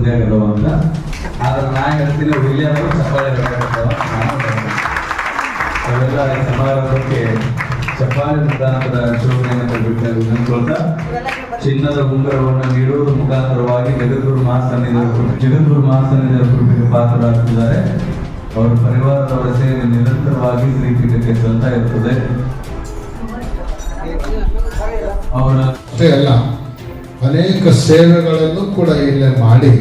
ಸಂಧ್ಯಾ ಕದವ ಅಂತ. ಆದ್ರೆ ನಾ ಹೇಳ್ತೀನಿ ಅನ್ನೋದು ಚಪ್ಪಾಳೆ ಅವೆಲ್ಲ ಸಮಾರಂಭಕ್ಕೆ ಚಪ್ಪಾಳೆ ಮುಖಾಂತರ ಶೋಭನೆಯನ್ನು ಬಿಟ್ಟು ನಂಬ್ಕೊಳ್ತಾ ಚಿನ್ನದ ಉಂಗುರವನ್ನು ನೀಡುವುದರ ಮುಖಾಂತರವಾಗಿ ಜಗದ್ಗುರು ಮಹಾಸನ್ನಿಧಿ ಜಗದ್ಗುರು ಮಹಾಸನ್ನಿಧಿಯ ಕೃಪೆಗೆ ಪಾತ್ರರಾಗ್ತಿದ್ದಾರೆ ಅವರ ಪರಿವಾರದವರ ಸೇವೆ ನಿರಂತರವಾಗಿ ಶ್ರೀಪೀಠಕ್ಕೆ ಸಲ್ತಾ ಇರುತ್ತದೆ ಅವರ ಅಷ್ಟೇ ಅಲ್ಲ. ಅನೇಕ ಸೇವೆಗಳನ್ನು ಕೂಡ ಇಲ್ಲೇ ಮಾಡಿ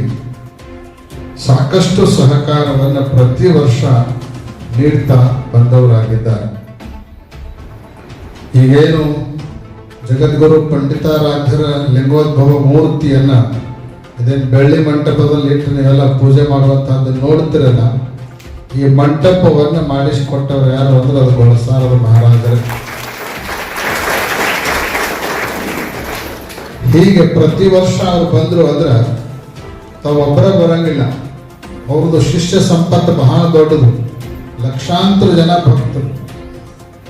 ಸಾಕಷ್ಟು ಸಹಕಾರವನ್ನು ಪ್ರತಿ ವರ್ಷ ನೀಡ್ತಾ ಬಂದವರಾಗಿದ್ದಾರೆ. ಈಗೇನು ಜಗದ್ಗುರು ಪಂಡಿತಾರಾಧ್ಯರ ಲಿಂಗೋದ್ಭವ ಮೂರ್ತಿಯನ್ನ ಇದೇನು ಬೆಳ್ಳಿ ಮಂಟಪದಲ್ಲಿ ಇಟ್ಟು ನೀವೆಲ್ಲ ಪೂಜೆ ಮಾಡುವಂಥದ್ದು ನೋಡ್ತಿರಲ್ಲ, ಈ ಮಂಟಪವನ್ನು ಮಾಡಿಸಿಕೊಟ್ಟವರು ಯಾರು ಅಂದ್ರೆ ಅದು ಗೊಳಸಾರದ ಮಹಾರಾಜರು. ಹೀಗೆ ಪ್ರತಿ ವರ್ಷ ಅವ್ರು ಬಂದ್ರು ಅಂದ್ರೆ ತಾವೊಬ್ಬರ ಬರಂಗಿಲ್ಲ. ಅವ್ರದ್ದು ಶಿಷ್ಯ ಸಂಪತ್ತು ಬಹಳ ದೊಡ್ಡದು. ಲಕ್ಷಾಂತರ ಜನ ಭಕ್ತರು.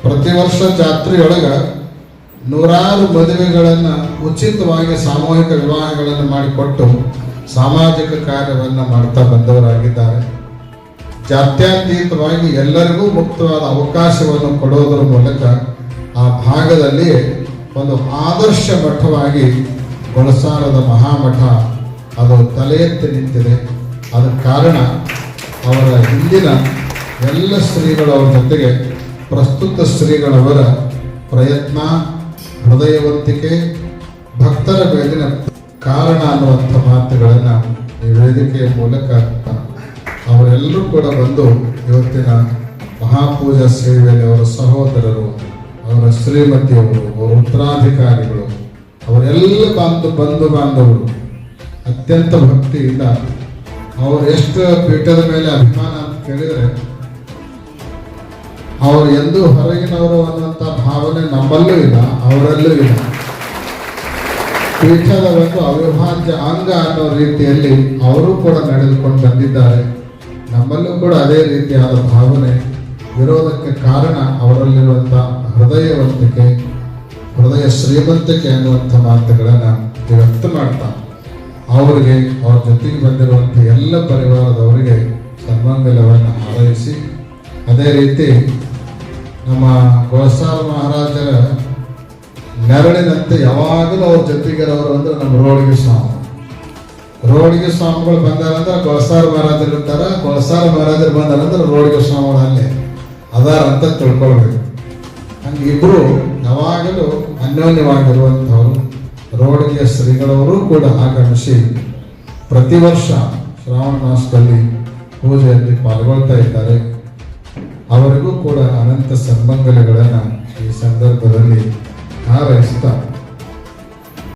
ಪ್ರತಿ ವರ್ಷ ಜಾತ್ರೆಯೊಳಗ ನೂರಾರು ಮದುವೆಗಳನ್ನು ಉಚಿತವಾಗಿ ಸಾಮೂಹಿಕ ವಿವಾಹಗಳನ್ನು ಮಾಡಿಕೊಟ್ಟು ಸಾಮಾಜಿಕ ಕಾರ್ಯವನ್ನು ಮಾಡ್ತಾ ಬಂದವರಾಗಿದ್ದಾರೆ. ಜಾತ್ಯತೀತವಾಗಿ ಎಲ್ಲರಿಗೂ ಮುಕ್ತವಾದ ಅವಕಾಶವನ್ನು ಕೊಡೋದರ ಮೂಲಕ ಆ ಭಾಗದಲ್ಲಿ ಒಂದು ಆದರ್ಶ ಮಠವಾಗಿ ಗೊಳಸಾರದ ಮಹಾಮಠ ಅದು ತಲೆ ಎತ್ತಿ ನಿಂತಿದೆ. ಅದಕ್ಕೆ ಕಾರಣ ಅವರ ಹಿಂದಿನ ಎಲ್ಲ ಶ್ರೀಗಳು ಅವರ ಜೊತೆಗೆ ಪ್ರಸ್ತುತ ಶ್ರೀಗಳವರ ಪ್ರಯತ್ನ, ಹೃದಯವಂತಿಕೆ, ಭಕ್ತರ ಮೇಲಿನ ಕಾರಣ ಅನ್ನುವಂಥ ಮಾತುಗಳನ್ನು ಈ ವೇದಿಕೆಯ ಮೂಲಕ ಅವರೆಲ್ಲರೂ ಕೂಡ ಬಂದು ಇವತ್ತಿನ ಮಹಾಪೂಜಾ ಸೇವೆಯಲ್ಲಿ ಅವರ ಸಹೋದರರು ಅವರ ಶ್ರೀಮತಿಯವರು, ಅವರ ಉತ್ತರಾಧಿಕಾರಿಗಳು, ಅವರೆಲ್ಲ ಬಂದು ಬಂಧು ಬಾಂಧವರು ಅತ್ಯಂತ ಭಕ್ತಿಯಿಂದ ಅವರು ಎಷ್ಟು ಪೀಠದ ಮೇಲೆ ಅಭಿಮಾನ ಅಂತ ಕೇಳಿದರೆ, ಅವರು ಎಂದೂ ಹೊರಗಿನವರು ಅನ್ನುವಂಥ ಭಾವನೆ ನಮ್ಮಲ್ಲೂ ಇಲ್ಲ, ಅವರಲ್ಲೂ ಇಲ್ಲ. ಪೀಠದ ಒಂದು ಅವಿಭಾಜ್ಯ ಅಂಗ ಅನ್ನೋ ರೀತಿಯಲ್ಲಿ ಅವರು ಕೂಡ ನಡೆದುಕೊಂಡು ಬಂದಿದ್ದಾರೆ. ನಮ್ಮಲ್ಲೂ ಕೂಡ ಅದೇ ರೀತಿಯಾದ ಭಾವನೆ ಇರೋದಕ್ಕೆ ಕಾರಣ ಅವರಲ್ಲಿರುವಂಥ ಹೃದಯವಂತಿಕೆ ಹೃದಯ ಶ್ರೀಮಂತಿಕೆ ಅನ್ನುವಂಥ ಮಾತುಗಳನ್ನು ವ್ಯಕ್ತ ಮಾಡ್ತಾ, ಅವರಿಗೆ, ಅವ್ರ ಜೊತೆಗೆ ಬಂದಿರುವಂಥ ಎಲ್ಲ ಪರಿವಾರದವರಿಗೆ ಸನ್ಮಂಗಲವನ್ನು ಹಾರೈಸಿ, ಅದೇ ರೀತಿ ನಮ್ಮ ಗೋಸಾಲ ಮಹಾರಾಜರ ನೆರಳಿನಂತೆ ಯಾವಾಗಲೂ ಅವ್ರ ಜೊತೆಗಿರೋರು ಅಂದ್ರೆ ನಮ್ಮ ರೋಡಿಗೆ ಸ್ವಾಮಿ. ರೋಡಿಗೆ ಸ್ವಾಮಿಗಳು ಬಂದಾರಂದ್ರೆ ಗೋಸಾಲ ಮಹಾರಾಜರು ಇರ್ತಾರ, ಗೋಸಾಲ ಮಹಾರಾಜರು ಬಂದಾರಂದ್ರೆ ರೋಡಿಗೆ ಸ್ವಾಮಿಗಳು ಅಲ್ಲೇ. ಅದಾರ ಅಂತ ತಿಳ್ಕೊಳ್ಬೇಕು. ಇಬ್ರು ಯಾವಾಗಲೂ ಅನ್ಯೋನ್ಯವಾಗಿರುವಂಥವರು ರೋಡಿಗೆ ಶ್ರೀಗಳವರು ಕೂಡ ಆಗಮಿಸಿ ಪ್ರತಿ ವರ್ಷ ಶ್ರಾವಣ ಮಾಸದಲ್ಲಿ ಪೂಜೆಯಲ್ಲಿ ಪಾಲ್ಗೊಳ್ತಾ ಇದ್ದಾರೆ. ಅವರಿಗೂ ಕೂಡ ಅನಂತ ಸನ್ಮಂಗಲಗಳನ್ನು ಈ ಸಂದರ್ಭದಲ್ಲಿ ಹಾರೈಸ್ತಾ